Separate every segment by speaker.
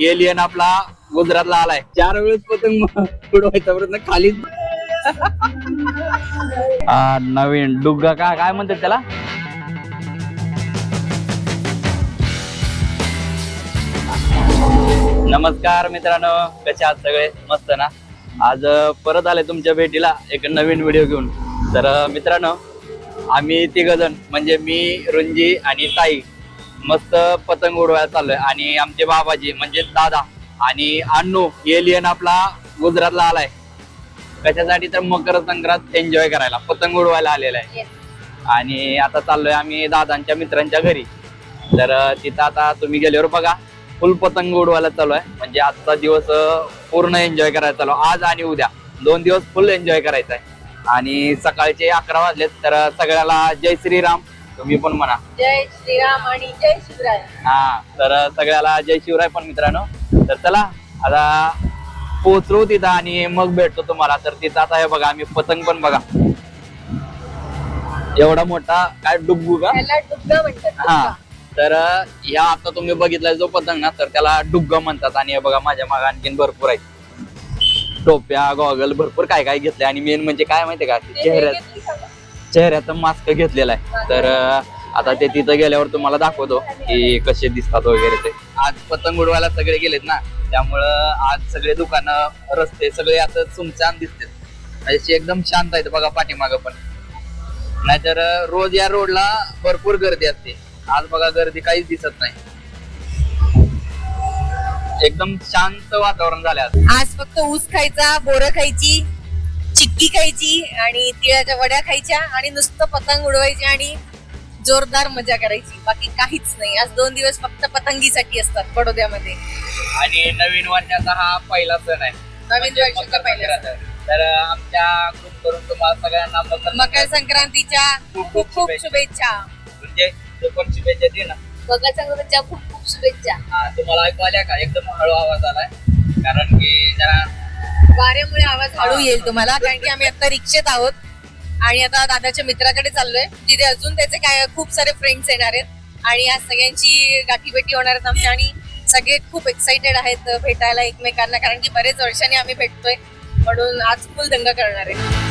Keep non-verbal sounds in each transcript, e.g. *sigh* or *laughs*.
Speaker 1: Alien आपला गुजरातला आलाय. चार वेळेस पतंग उडवायचा प्रयत्न खाली नवीन डुग्गा का काय म्हणतात त्याला? नमस्कार मित्रांनो कसे आहात सगळे? मस्त ना? आज परत आले तुमच्या भेटीला एक नवीन व्हिडिओ घेऊन. तर मित्रांनो आम्ही तिघ जण म्हणजे मी रुंजी आणि ताई. मस्त पतंग उडवायला चाललोय. आणि आमचे बाबाजी म्हणजे दादा आणि अण्णू एलियन आपला गुजरातला आलाय. कशासाठी तर मकर संक्रांत एन्जॉय करायला पतंग उडवायला आलेला आहे. आणि आता चाललोय आम्ही दादांच्या मित्रांच्या घरी. तर तिथं आता तुम्ही गेल्यावर बघा फुल पतंग उडवायला चालू आहे म्हणजे आजचा दिवस पूर्ण एन्जॉय करायला चालू आहे. आज आणि उद्या दोन दिवस फुल एन्जॉय करायचा आहे आणि सकाळचे अकरा वाजलेत तर सगळ्याला जय श्रीराम. तुम्ही पण म्हणा.
Speaker 2: जय श्रीराम आणि जय शिवराय.
Speaker 1: हा तर सगळ्याला जय शिवराय पण मित्रांनो. तर चला आता पोहोचलो तिथं आणि मग भेटतो तुम्हाला. तर तिथं आता हे बघा आम्ही पतंग पण बघा. एवढा मोठा काय डुग्गू का?
Speaker 2: त्याला डुग्गा म्हणतात
Speaker 1: हा. तर ह्या आता तुम्ही बघितलाय जो पतंग ना तर त्याला डुग्गा म्हणतात. आणि हे बघा माझ्या मागे आणखीन भरपूर आहेत. टोप्या गॉगल भरपूर काय काय घेतले आणि मेन म्हणजे काय माहितीये का? चेहऱ्यात. चेहऱ्याचा मास्क घेतलेला आहे. तर आता ते तिथं गेल्यावर तुम्हाला दाखवतो की कसे दिसतात वगैरे ते. आज पतंग उडवायला सगळे गेलेत ना त्यामुळं आज सगळे दुकानं रस्ते सगळे आता सुमसान दिसतात. अशी एकदम शांत आहेत बघा पाठीमागं पण. नाहीतर रोज या रोडला भरपूर गर्दी असते. आज बघा गर्दी काहीच दिसत नाही. एकदम शांत वातावरण झालं आज
Speaker 2: फक्त ऊस खायचा बोरं खायची चिक्की खायची आणि तिळाच्या वड्या खायच्या आणि नुसतं पतंग उडवायची आणि जोरदार मजा करायची. बाकी काहीच नाही. आज दोन दिवस फक्त पतंगीसाठी असतात बडोद्यामध्ये.
Speaker 1: आणि नवीन वर्षाचा हा पहिला सण आहे.
Speaker 2: नवीन वर्षाचा पहिला सण.
Speaker 1: तर आमच्या ग्रुप करून तुम्हाला सगळ्यांना मकर
Speaker 2: मकर संक्रांतीच्या खूप खूप शुभेच्छा.
Speaker 1: म्हणजे तो पण शुभेच्छा दे ना.
Speaker 2: मकर संक्रांतीच्या खूप खूप शुभेच्छा.
Speaker 1: तुम्हाला ऐकू आल्या का? एकदम हळू आवाज आलाय. कारण की जरा
Speaker 2: वाऱ्यामुळे आवाज हळू येईल तुम्हाला कारण की आम्ही आता रिक्षेत आहोत आणि आता दादाच्या मित्राकडे चाललोय. तिथे अजून त्याचे काय खूप सारे फ्रेंड्स येणार आहेत आणि आज सगळ्यांची गाठीभेटी होणार आहेत आमच्या आणि सगळे खूप एक्साइटेड आहेत भेटायला एकमेकांना कारण की बरेच वर्षांनी आम्ही भेटतोय म्हणून आज फुल दंग करणार आहे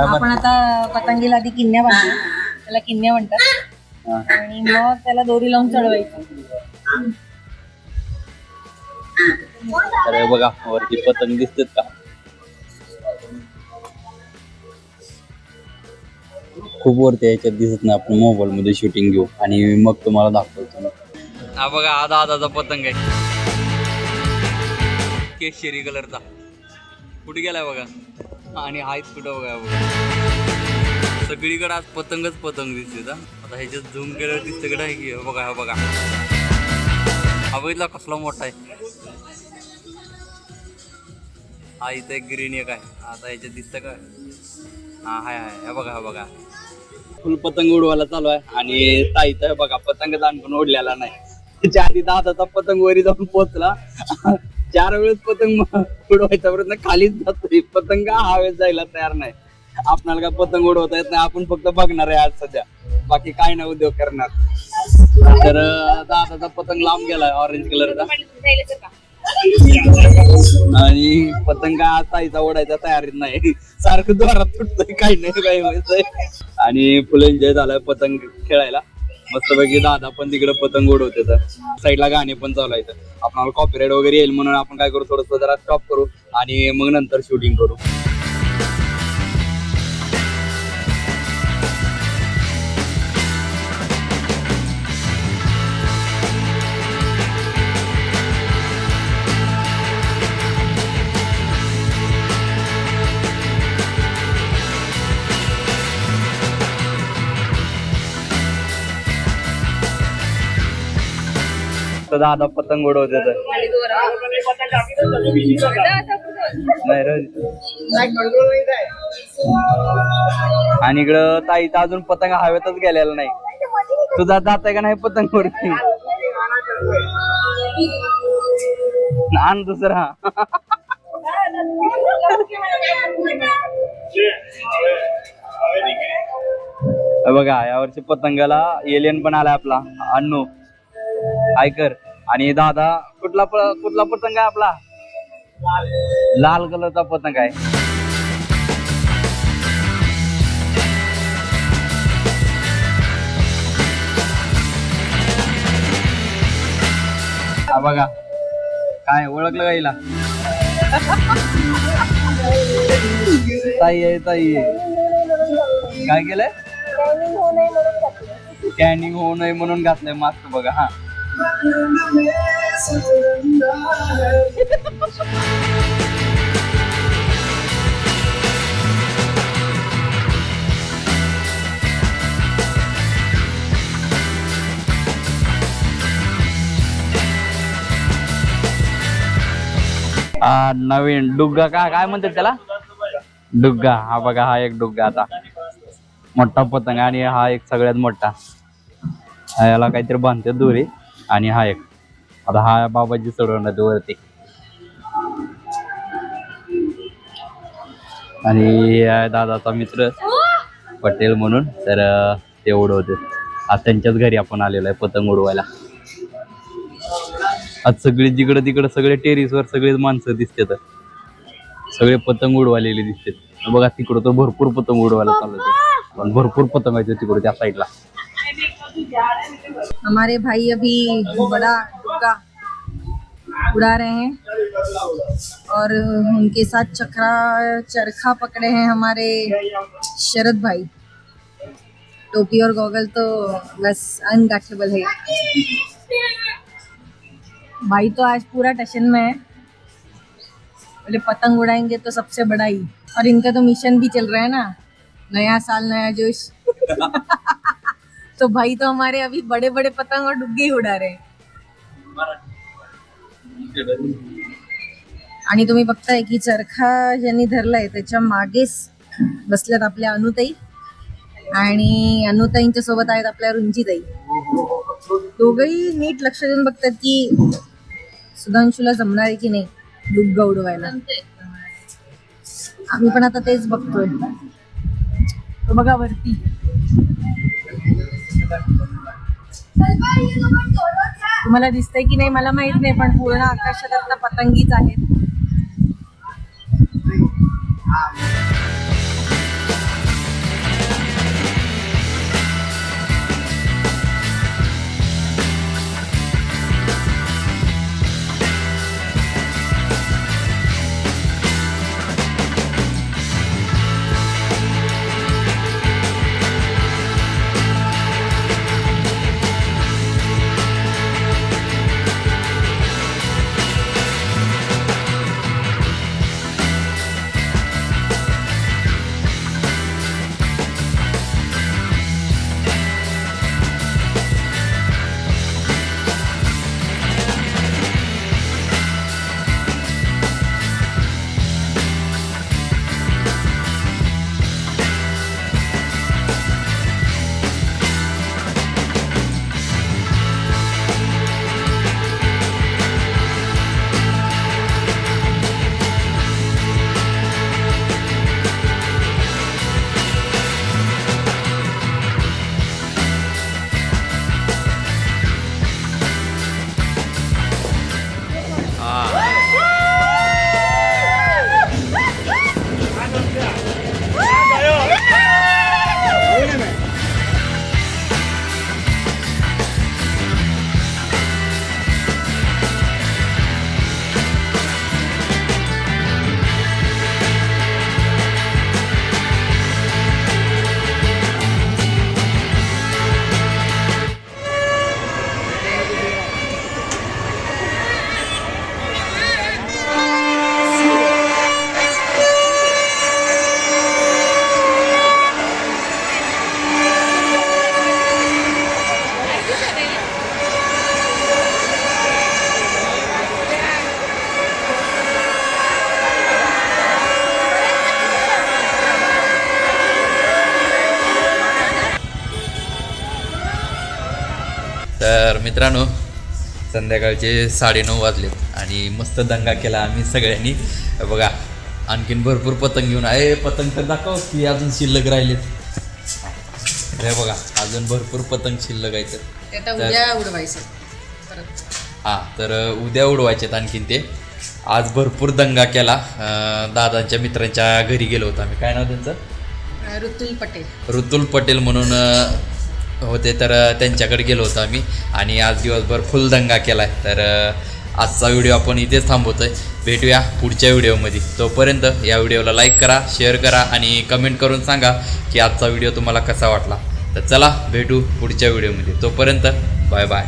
Speaker 2: आपण आता पतंगीला आधी किन्या बांधतो त्याला किन्या म्हणतात. आणि मग त्याला दोरी लावून चढवायची.
Speaker 1: अरे बघा वरती पतंग दिसतात का? खूप वरती याच्यात दिसत नाही आपण मोबाईल मध्ये शूटिंग घेऊ. आणि मग तुम्हाला दाखवतो. हा बघा आधा आधाचा पतंग आहे. केशरी कलरचा. कुठे गेलाय बघा? आणि हायच कुठं बघा बघा. सगळीकडे आज पतंगच पतंग दिसते आता ह्याच्यात झूम केल्यावर दिसतं आहे की बघा हा बघा. हा बघितला कसला मोठा आहे. हा इथं एक ग्रीन एक आहे. आता ह्याच्यात दिसतं का? हा हाय हाय. बघा हा बघा. फुल पतंग उडवायला चालू आहे. आणि ताईत आहे बघा पतंग दान पण उडलेला नाही. त्याच्या आधी दादाचा पतंग वरी जाऊन पोहोचला चार वेळेस पतंग उडवायचा प्रयत्न खालीच जातोय. पतंग हा वेळेस जायला तयार नाही. आपणाला काय पतंग उडवता येत नाही आपण फक्त बघणार आहे आज सध्या. बाकी काय नाही उद्योग करणार. तर अं, दादाचा पतंग लांब गेलाय ऑरेंज कलरचा आणि पतंग आज ताईचा ओढायचा तयारीत नाही. सारखं द्वारात तुटतोय काही नाही काही व्हायचंय आणि फुल एन्जॉय झालाय पतंग खेळायला. मस्तपैकी दादा पण तिकडे पतंग उडवते तर. साईडला गाणे पण चालू आहेत. आपल्याला कॉपीराईट वगैरे येईल म्हणून आपण काय करू थोडस जरा स्टॉप करू आणि मग नंतर शूटिंग करू. दादा पतंग उडवत तर नाही रे. आणि इकडं ताई तर अजून पतंग हवेतच गेलेला नाही. तुझा जात आहे का नाही पतंग उडती आण दुसरा. बघा यावर्षी पतंगाला एलियन पण आलाय आपला. अन्नू आयकर. आणि दादा कुठला प- कुठला पतंग आहे आपला? लाल कलरचा पतंग आहे. हा बघा काय ओळखलं का हिला? ताई आहे ताई आहे. काय केलंय? स्कॅनिंग होऊ नये म्हणून घातलंय. मास्क बघा हा. हा नवीन डुग्गा का काय म्हणतात त्याला? डुग्गा. हा बघा हा एक डुग्गा आता. मोठा पतंग आणि हा एक सगळ्यात मोठा. हा याला काहीतरी बांधते दोरी. आणि हा एक. आता हा बाबाजी चढवणार वरती. आणि दादाचा मित्र पटेल म्हणून तर ते उडवते. आज त्यांच्याच घरी आपण आलेलो आहे पतंग उडवायला. आज सगळे जिकडं तिकडं सगळे टेरिसवर सगळेच माणसं दिसतात. सगळे पतंग उडवालेले दिसतात. बघा तिकडं तर भरपूर पतंग उडवायला चालू पण भरपूर पतंग आहे तिकडं त्या साईडला
Speaker 2: हमारे भाई अभी बड़ा डुग्गा उड़ा रहे हैं और उनके साथ चक्रा चरखा पकड़े हैं हमारे शरद भाई। टोपी और गॉगल तो बस अनगाठेबल है। भाई तो आज पूरा टशन में है। बोले, पतंग उड़ाएँगे तो सबसे बड़ा ही। और इनका तो मिशन भी चल रहा है ना। नया साल, नया जोश। *laughs* तो भाई तो हमारे अभी बड़े बड़े पतंग और डुग्गी उड़ा रहे आणि तुम्ही बघताय की चरखा ज्यांनी धरलाय त्याच्या मागेच बसल्यात आपल्या अनुताई. आणि अनुताईंच्या सोबत आहेत आपल्या रुंजीताई दोघही नीट लक्ष देऊन बघतात की सुधांशूला जमणार आहे की नाही डुग्गा उडवायला. आम्ही पण आता तेच बघतोय. बघा वरती. तुम्हाला दिसतंय की नाही मला माहीत नाही पण पूर्ण आकाशात आता पतंगीच आहेत.
Speaker 1: मित्रांनो संध्याकाळचे साडेनऊ वाजलेत आणि मस्त दंगा केला आम्ही सगळ्यांनी. बघा आणखीन भरपूर पतंग घेऊन. आहे पतंग तर दाखव की अजून शिल्लक राहिलेत. हे बघा अजून भरपूर पतंग शिल्लक आहेत.
Speaker 2: ते आता
Speaker 1: तर-
Speaker 2: उद्या उडवायचं परत.
Speaker 1: हां तर उद्या उडवायचेत आणखीन ते. आज भरपूर दंगा केला. अ, दादांच्या मित्रांच्या घरी गेलो होतो आम्ही. काय नाव त्यांचं?
Speaker 2: अं, ऋतुल पटेल.
Speaker 1: ऋतुल पटेल म्हणून अ, होते तर त्यांच्याकडे गेलो होतो आम्ही. आणि आज दिवसभर फुल दंगा केला आहे तर आजचा व्हिडिओ आपण इथेच थांबवतो आहे भेटूया पुढच्या व्हिडिओमध्ये. तोपर्यंत या व्हिडिओला लाईक करा शेअर करा आणि कमेंट करून सांगा की आजचा व्हिडिओ तुम्हाला कसा वाटला. तर चला भेटू पुढच्या व्हिडिओमध्ये. तोपर्यंत बाय बाय